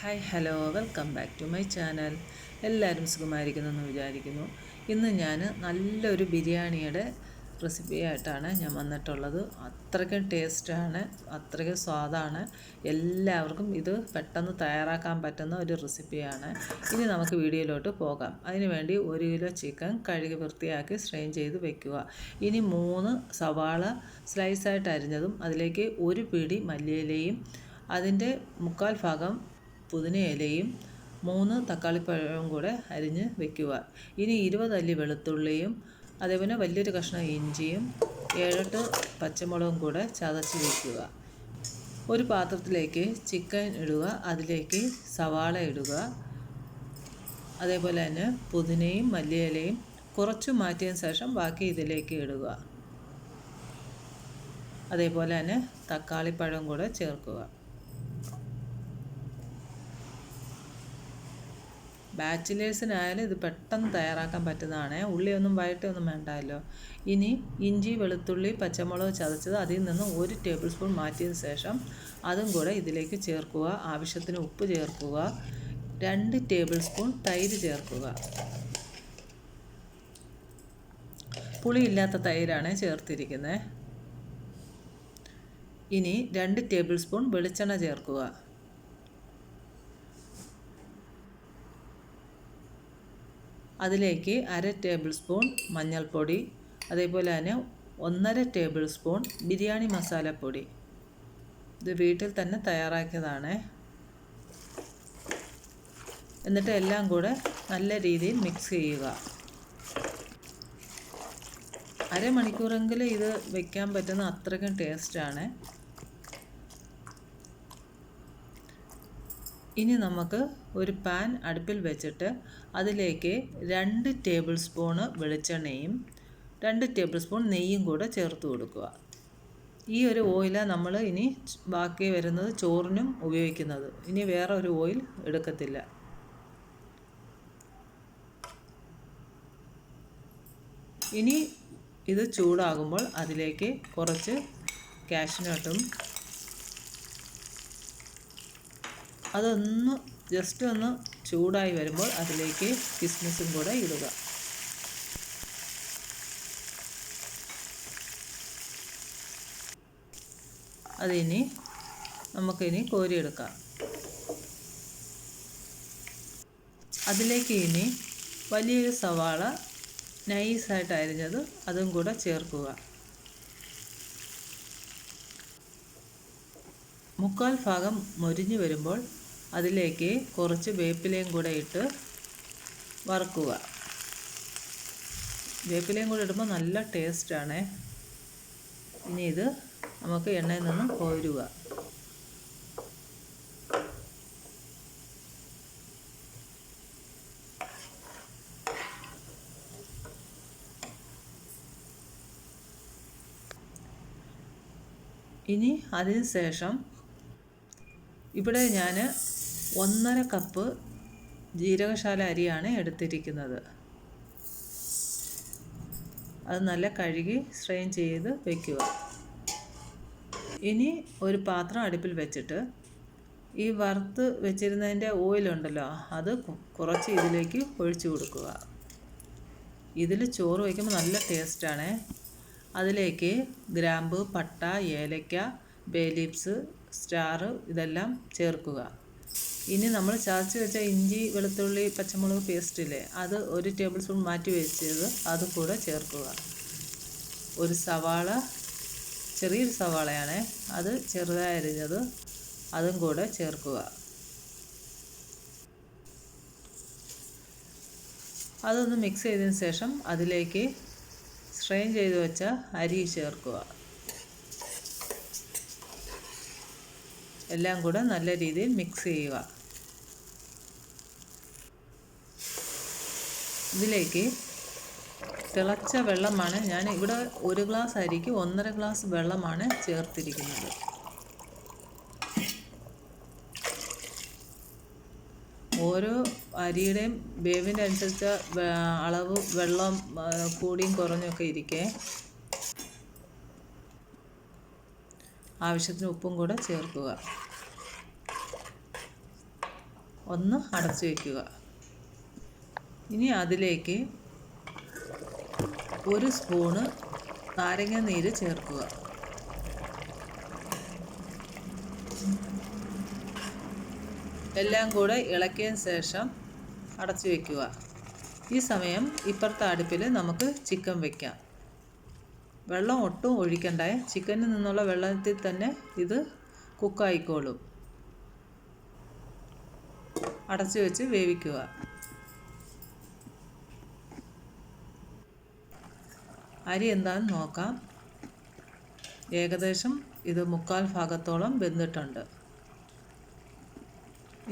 Hi hello welcome back to my channel എല്ലാവരും സുഖമായിരിക്കുന്നെന്ന് വിചാരിക്കുന്നു. ഇന്ന് ഞാൻ നല്ലൊരു ബിരിയാണിയുടെ റെസിപ്പി ആയിട്ടാണ് ഞാൻ വന്നിട്ടുള്ളത്. അത്രയ്ക്കും ടേസ്റ്റാണ് അത്രയ്ക്കും സ്വാദാണ്. എല്ലാവർക്കും ഇത് പെട്ടെന്ന് തയ്യാറാക്കാൻ പറ്റുന്ന ഒരു റെസിപ്പിയാണ്. ഇനി നമുക്ക് വീഡിയോയിലോട്ട് പോകാം. അതിനുവേണ്ടി ഒരു കിലോ ചിക്കൻ കഴുകി വൃത്തിയാക്കി സ്ട്രെയിൻ ചെയ്ത് വെക്കുക. ഇനി മൂന്ന് സവാള സ്ലൈസായിട്ട് അരിഞ്ഞതും അതിലേക്ക് ഒരു പിടി മല്ലിയിലയും അതിന്റെ മുക്കാൽ ഭാഗം പുതിന ഇലയും മൂന്ന് തക്കാളിപ്പഴവും കൂടെ അരിഞ്ഞ് വെക്കുക. ഇനി ഇരുപത് അല്ലി വെളുത്തുള്ളിയും അതേപോലെ വലിയൊരു കഷ്ണം ഇഞ്ചിയും ഏഴെട്ട് പച്ചമുളകും കൂടെ ചതച്ച് വെക്കുക. ഒരു പാത്രത്തിലേക്ക് ചിക്കൻ ഇടുക അതിലേക്ക് സവാള ഇടുക. അതേപോലെ തന്നെ പുതിനയും മല്ലിയിലയും കുറച്ച് മാറ്റിയതിന് ശേഷം ബാക്കി ഇതിലേക്ക് ഇടുക. അതേപോലെ തന്നെ തക്കാളിപ്പഴവും കൂടെ ചേർക്കുക. ബാച്ചിലേഴ്സിനായാലും ഇത് പെട്ടെന്ന് തയ്യാറാക്കാൻ പറ്റുന്നതാണ്. ഉള്ളിയൊന്നും വഴറ്റൊന്നും വേണ്ടല്ലോ ഇനി ഇഞ്ചി വെളുത്തുള്ളി പച്ചമുളക് ചതച്ചത് അതിൽ നിന്ന് ഒരു ടേബിൾ സ്പൂൺ മാറ്റിയതിന് ശേഷം അതും കൂടെ ഇതിലേക്ക് ചേർക്കുക. ആവശ്യത്തിന് ഉപ്പ് ചേർക്കുക. രണ്ട് ടേബിൾ സ്പൂൺ തൈര് ചേർക്കുക. പുളിയില്ലാത്ത തൈരാണ് ചേർത്തിരിക്കുന്നത്. ഇനി രണ്ട് ടേബിൾ സ്പൂൺ വെളിച്ചെണ്ണ ചേർക്കുക. അതിലേക്ക് അര ടേബിൾ സ്പൂൺ മഞ്ഞൾപ്പൊടി അതേപോലെ തന്നെ ഒന്നര ടേബിൾ സ്പൂൺ ബിരിയാണി മസാലപ്പൊടി. ഇത് വീട്ടിൽ തന്നെ തയ്യാറാക്കിയതാണ്. എന്നിട്ട് എല്ലാം കൂടെ നല്ല രീതിയിൽ മിക്സ് ചെയ്യുക. അരമണിക്കൂറെങ്കിലും ഇത് വെക്കാൻ പറ്റുന്ന അത്രയ്ക്കും ടേസ്റ്റാണ് ഇനി നമുക്ക് ഒരു പാൻ അടുപ്പിൽ വെച്ചിട്ട് അതിലേക്ക് രണ്ട് ടേബിൾ സ്പൂണ് വെളിച്ചെണ്ണയും രണ്ട് ടേബിൾ സ്പൂൺ നെയ്യും കൂടെ ചേർത്ത് കൊടുക്കുക. ഈ ഒരു ഓയിലാണ് നമ്മൾ ഇനി ബാക്കി വരുന്നത് ചോറിനും ഉപയോഗിക്കുന്നത്. ഇനി വേറെ ഒരു ഓയിൽ എടുക്കത്തില്ല. ഇനി ഇത് ചൂടാകുമ്പോൾ അതിലേക്ക് കുറച്ച് കാഷ്നട്ടും അതൊന്ന് ജസ്റ്റ് ഒന്ന് ചൂടായി വരുമ്പോൾ അതിലേക്ക് കിസ്മിസും കൂടെ ഇടുക. അതിനി നമുക്കിനി കോരിയെടുക്കാം. അതിലേക്ക് ഇനി വലിയൊരു സവാള നൈസായിട്ട് അരിഞ്ഞത് അതും കൂടെ ചേർക്കുക. മുക്കാൽ ഭാഗം മൊരിഞ്ഞു വരുമ്പോൾ അതിലേക്ക് കുറച്ച് വേപ്പിലയും കൂടെ ഇട്ട് വറുക്കുക. വേപ്പിലയും കൂടെ ഇടുമ്പോൾ നല്ല ടേസ്റ്റാണ് ഇനി ഇത് നമുക്ക് എണ്ണയിൽ നിന്നും കോരുക. ഇനി അതിന് ശേഷം ഇവിടെ ഞാൻ ഒന്നര കപ്പ് ജീരകശാല അരിയാണ് എടുത്തിരിക്കുന്നത്. അത് നല്ല കഴുകി സ്ട്രെയിൻ ചെയ്ത് വയ്ക്കുക ഇനി ഒരു പാത്രം അടുപ്പിൽ വെച്ചിട്ട് ഈ വറുത്ത് വെച്ചിരുന്നതിന്റെ ഓയിലുണ്ടല്ലോ അത് കുറച്ച് ഇതിലേക്ക് ഒഴിച്ചു കൊടുക്കുക. ഇതിൽ ചോറ് വയ്ക്കുമ്പോൾ നല്ല ടേസ്റ്റാണ് അതിലേക്ക് ഗ്രാമ്പ് പട്ട ഏലക്ക ബേ ലീവ്സ് സ്റ്റാർ ഇതെല്ലാം ചേർക്കുക. ഇനി നമ്മൾ ചതച്ച് വെച്ച ഇഞ്ചി വെളുത്തുള്ളി പച്ചമുളക് പേസ്റ്റ് ഇല്ലേ അത് ഒരു ടേബിൾ സ്പൂൺ മാറ്റി വെച്ചത് അത് കൂടെ ചേർക്കുക. ഒരു സവാള ചെറിയൊരു സവാളയാണ് അത് ചെറുതായി അതും കൂടെ ചേർക്കുക. അതൊന്ന് മിക്സ് ചെയ്തതിന് ശേഷം അതിലേക്ക് സ്ട്രെയിൻ ചെയ്ത് വെച്ച അരി ചേർക്കുക. എല്ലാം കൂടെ നല്ല രീതിയിൽ മിക്സ് ചെയ്യുക. ഇതിലേക്ക് തിളച്ച വെള്ളമാണ് ഞാൻ ഇവിടെ ഒരു ഗ്ലാസ് അരിക്ക് ഒന്നര ഗ്ലാസ് വെള്ളമാണ് ചേർത്തിരിക്കുന്നത്. ഓരോ അരിയുടെയും വേവിന്റെ അനുസരിച്ച് അളവ് വെള്ളം കൂടിയും കുറഞ്ഞൊക്കെ ഇരിക്കേ ആവശ്യത്തിന് ഉപ്പും കൂടെ ചേർക്കുക. ഒന്ന് അടച്ചു വയ്ക്കുക ഇനി അതിലേക്ക് ഒരു സ്പൂണ് നാരങ്ങ നീര് ചേർക്കുക. എല്ലാം കൂടെ ഇളക്കിയ ശേഷം അടച്ചു വയ്ക്കുക ഈ സമയം ഇപ്പുറത്തെ അടുപ്പിൽ നമുക്ക് ചിക്കൻ വയ്ക്കാം വെള്ളം ഒട്ടും ഒഴിക്കണ്ടേ. ചിക്കനിൽ നിന്നുള്ള വെള്ളത്തിൽ തന്നെ ഇത് കുക്കായിക്കോളും. അടച്ചു വെച്ച് വേവിക്കുക. അരി എന്താണെന്ന് നോക്കാം. ഏകദേശം ഇത് മുക്കാൽ ഭാഗത്തോളം വെന്തിട്ടുണ്ട്.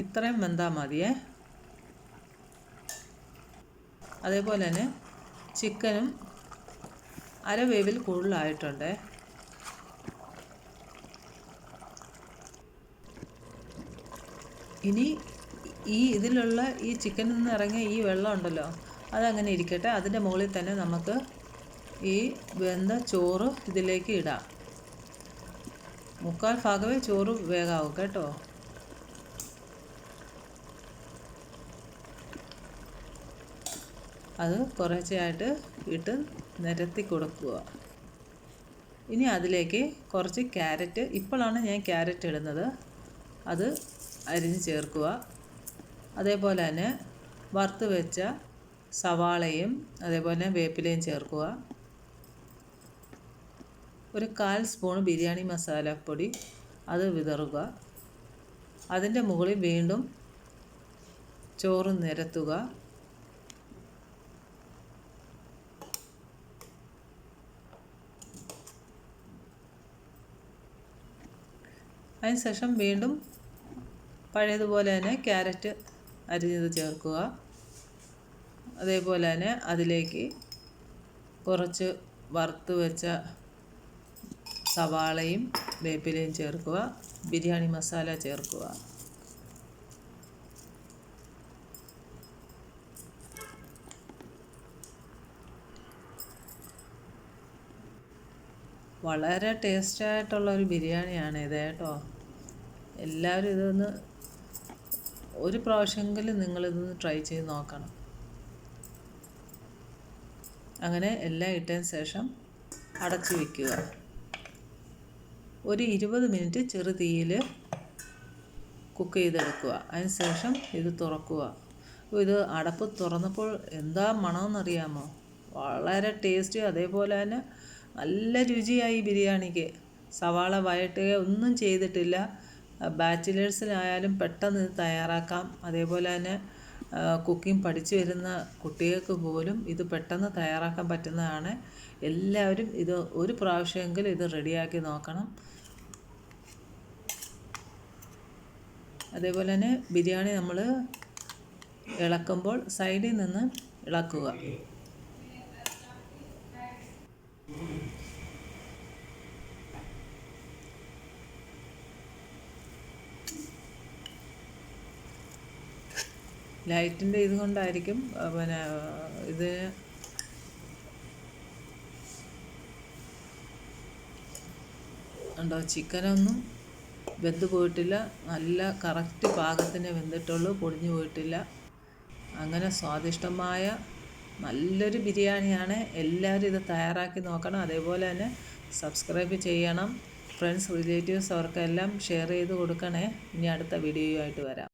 ഇത്രയും വെന്താൽ മതിയേ. അതേപോലെ തന്നെ ചിക്കനും അരവേവിൽ കൂടുതലായിട്ടുണ്ട്. ഇനി ഈ ഇതിലുള്ള ഈ ചിക്കനിൽ നിന്ന് ഇറങ്ങിയ ഈ വെള്ളം ഉണ്ടല്ലോ അതങ്ങനെ ഇരിക്കട്ടെ. അതിന്റെ മുകളിൽ തന്നെ നമുക്ക് ഈ വെന്ത ചോറ് ഇതിലേക്ക് ഇടാം. മുക്കാൽ ഭാഗമേ ചോറ് വേഗാവും കേട്ടോ? അത് കുറച്ചായിട്ട് ഇട്ട് നിരത്തി കൊടുക്കുക. ഇനി അതിലേക്ക് കുറച്ച് ക്യാരറ്റ് ഇപ്പോഴാണ് ഞാൻ ക്യാരറ്റ് ഇടുന്നത്. അത് അരിഞ്ഞ് ചേർക്കുക. അതേപോലെ തന്നെ വറുത്ത് വെച്ച സവാളയും അതേപോലെ വേപ്പിലയും ചേർക്കുക. ഒരു കാൽ സ്പൂൺ ബിരിയാണി മസാലപ്പൊടി അത് വിതറുക. അതിന്റെ മുകളിൽ വീണ്ടും ചോറ് നിരത്തുക. അതിനുശേഷം വീണ്ടും പഴയതുപോലെ തന്നെ ക്യാരറ്റ് അരിഞ്ഞത് ചേർക്കുക. അതേപോലെ തന്നെ അതിലേക്ക് കുറച്ച് വറുത്ത് വെച്ച സവാളയും വേപ്പിലയും ചേർക്കുക. ബിരിയാണി മസാല ചേർക്കുക. വളരെ ടേസ്റ്റായിട്ടുള്ള ഒരു ബിരിയാണിയാണ് ഇത് കേട്ടോ. എല്ലാവരും ഇതൊന്ന് ഒരു പ്രാവശ്യമെങ്കിലും നിങ്ങളിതൊന്ന് ട്രൈ ചെയ്ത് നോക്കണം. അങ്ങനെ എല്ലാം ഇട്ടതിന് ശേഷം അടച്ചു വയ്ക്കുക ഒരു ഇരുപത് മിനിറ്റ് ചെറു തീയിൽ കുക്ക് ചെയ്തെടുക്കുക. അതിനുശേഷം ഇത് തുറക്കുക. ഇത് അടപ്പ് തുറന്നപ്പോൾ എന്താ മണമെന്നറിയാമോ? വളരെ ടേസ്റ്റ് അതേപോലെ തന്നെ നല്ല രുചിയായി ബിരിയാണിക്ക്. സവാള വയട്ടുക ഒന്നും ചെയ്തിട്ടില്ല. ബാച്ചിലേഴ്സിനായാലും പെട്ടെന്ന് ഇത് തയ്യാറാക്കാം. അതേപോലെ തന്നെ കുക്കിംഗ് പഠിച്ചു വരുന്ന കുട്ടികൾക്ക് പോലും ഇത് പെട്ടെന്ന് തയ്യാറാക്കാൻ പറ്റുന്നതാണ്. എല്ലാവരും ഇത് ഒരു പ്രാവശ്യമെങ്കിലും ഇത് റെഡിയാക്കി നോക്കണം. അതേപോലെ തന്നെ ബിരിയാണി നമ്മൾ ഇളക്കുമ്പോൾ സൈഡിൽ നിന്ന് ഇളക്കുക. ലൈറ്റിന്റെ ഇത് കൊണ്ടായിരിക്കും പിന്നെ ഇത് ഉണ്ടോ ചിക്കനൊന്നും വെന്ത് പോയിട്ടില്ല. നല്ല കറക്റ്റ് പാകത്തിന് വെന്തിട്ടുള്ളൂ പൊടിഞ്ഞു പോയിട്ടില്ല. അങ്ങനെ സ്വാദിഷ്ടമായ നല്ലൊരു ബിരിയാണിയാണ്. എല്ലാവരും ഇത് തയ്യാറാക്കി നോക്കണം. അതേപോലെ തന്നെ സബ്സ്ക്രൈബ് ചെയ്യണം. ഫ്രണ്ട്സ് റിലേറ്റീവ്സ് അവർക്കെല്ലാം ഷെയർ ചെയ്ത് കൊടുക്കണേ. ഇനി അടുത്ത വീഡിയോയുമായിട്ട് വരാം.